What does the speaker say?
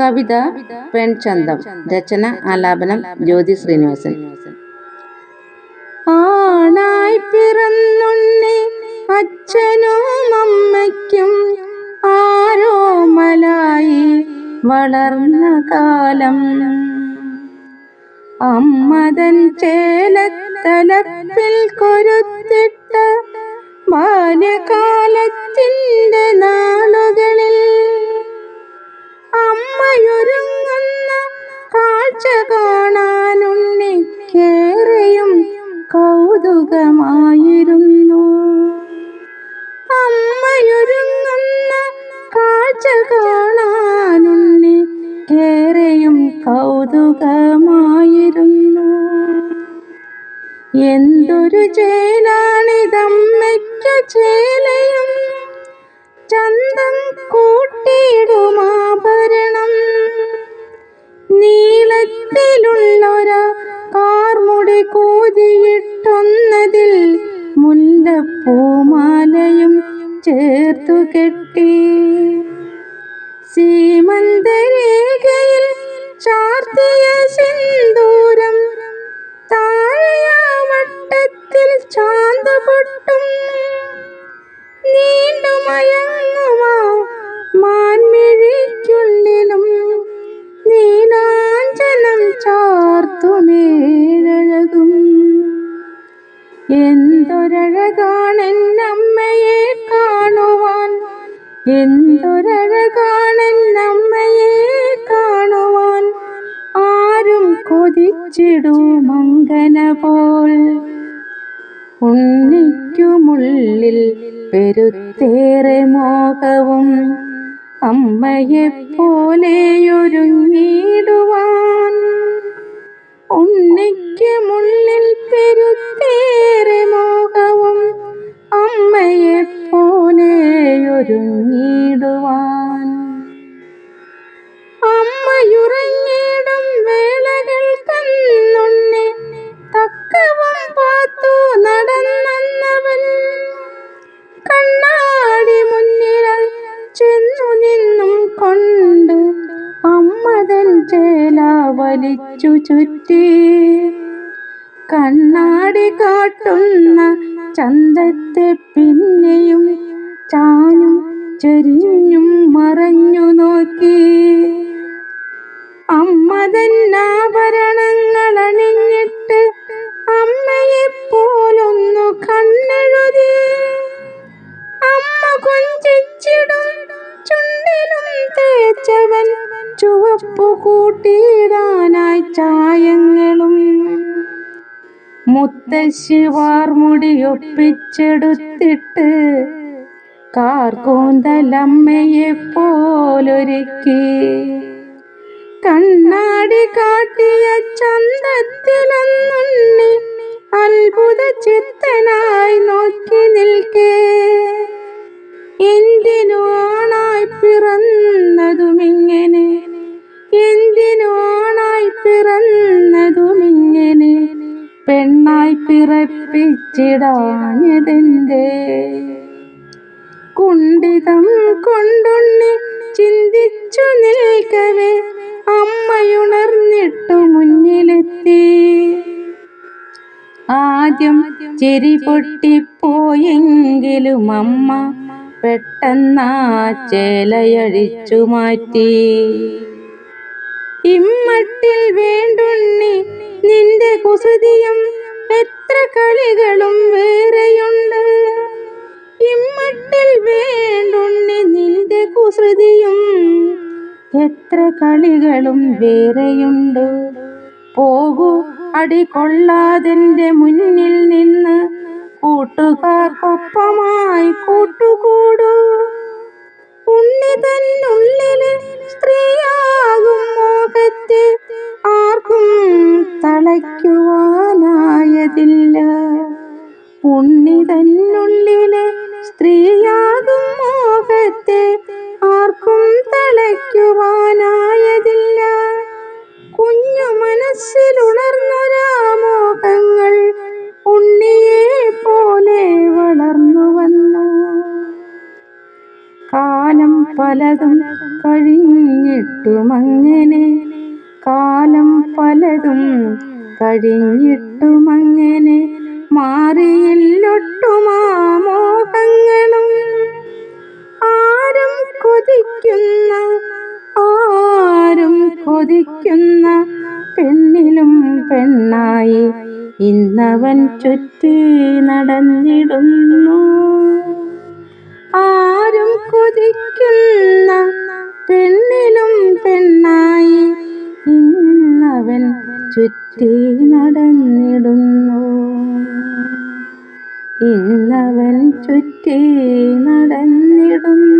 കവിത പെൺചന്തം രചന ആലാപനം ജ്യോതി ശ്രീനിവാസൻ. ആണായി പിറന്നുണ്ണി അച്ഛനും അമ്മയ്ക്കും ആരോമലായി വളർന്ന കാലം. അമ്മതൻ ചേലത്തലപ്പിൽ കൊരുത്തിട്ട ബാല്യകാലത്തിന്റെ നാളുകളിൽ കാഴ്ച കാണാനുണ്ണിക്കേറെയും കൗതുകമായിരുന്നു. അമ്മയൊരുങ്ങുന്ന കാഴ്ച കാണാനുണ്ണി ഏറെയും കൗതുകമായിരുന്നു. എന്തൊരു ചേലാണിതമ്മയ്ക്ക് കൂതിയിട്ടൊന്നതിൽ മുല്ലപ്പൂമാലയും ചേർത്തു കെട്ടി എന്തൊരഴകാണെന്നമ്മയെ കാണുവാൻ? എന്തൊരഴകാണെന്നമ്മയെ കാണുവാൻ? ആരും കൊതിച്ചിടുമങ്കന പോൽ. ഉണ്ണിക്കുമുള്ളിൽ പെരുത്തേറെ മോഹവും അമ്മയെപ്പോലെയൊരുങ്ങിടുവാൻ. ഉണ്ണിക്കുമുള്ളിൽ പെരുത്തേറെ മോഹവും അമ്മയെപ്പോലെയൊരുങ്ങിടുവാൻ അമ്മയുറങ്ങിടും വേളകൾ കന്നുണ്ണി തക്കവും പാത്തു നടന്നവൻ കണ്ണാടി മുന്നിൽ ചെന്നു നിന്നും കൊണ്ട് അമ്മതൻ ചേല വലിച്ചു ചുറ്റി. കണ്ണാടി കാട്ടുന്ന ചന്തത്തെ പിന്നെയും ചാനും ചെരിഞ്ഞും മുത്തശ്ശിവാർമുടി മുടിയൊപ്പിച്ചെടുത്തിട്ട് കാർക്കൂന്തലമ്മയെ പോലൊരുക്കി കണ്ണാടി കാട്ടിയ ചന്തത്തിലൊന്നുണ്ണി അത്ഭുത ചിത്തനായി നോക്കി നിൽക്കേ. എന്തിനു ആണായി പിറന്നതുമിങ്ങനെ പെണ്ണായി പിറപ്പിച്ചിടാഞ്ഞതെന്തേ? കുണ്ടിതം കൊണ്ടുണ്ണി ചിന്തിച്ചു നിൽക്കവേ അമ്മയുണർന്നിട്ടു മുന്നിലെത്തി. ആദ്യം ചെരി പൊട്ടിപ്പോയെങ്കിലും അമ്മ പെട്ടെന്നാ ചേലയഴിച്ചു മാറ്റി. ഇമ്മട്ടിൽ വേണ്ടുണ്ണി നിന്റെ കുസൃതിയും എത്ര കളികളും വേറെയുണ്ട്. ഇമ്മട്ടിൽ വേണ്ടുണ്ണി നിന്റെ കുസൃതിയും എത്ര കളികളും വേറെയുണ്ട്. പോകൂ അടി കൊള്ളാതെന്റെ മുന്നിൽ നിന്ന് കൂട്ടുകാർക്കൊപ്പമായി കൂട്ടുകൂടൂ. ഉണ്ണി തന്നുള്ളിലെ സ്ത്രീയാകും മോഹത്തെ ആർക്കും തളയ്ക്കുവാനായതില്ല കുഞ്ഞു മനസ്സിലുണർന്നൊരാ മോഹങ്ങൾ ഉണ്ണിയെ പോലെ വളർന്നു വന്നു. കാലം പലതും കഴിഞ്ഞിട്ടും കഴിഞ്ഞിട്ടുമങ്ങനെ കാലം പലതും കഴിഞ്ഞിട്ടുമങ്ങനെ മാറിയില്ലൊട്ടുമാ കൊതിക്കുന്ന പെണ്ണിലും പെണ്ണായി ഇന്നവൻ ചുറ്റി നടന്നിടുന്നു. ആരും കൊതിക്കുന്ന പെണ്ണിലും പെണ്ണായി ഇന്നവൻ ചുറ്റി നടന്നിടുന്നു. ഇന്നവൻ ചുറ്റി നടന്നിടുന്നു.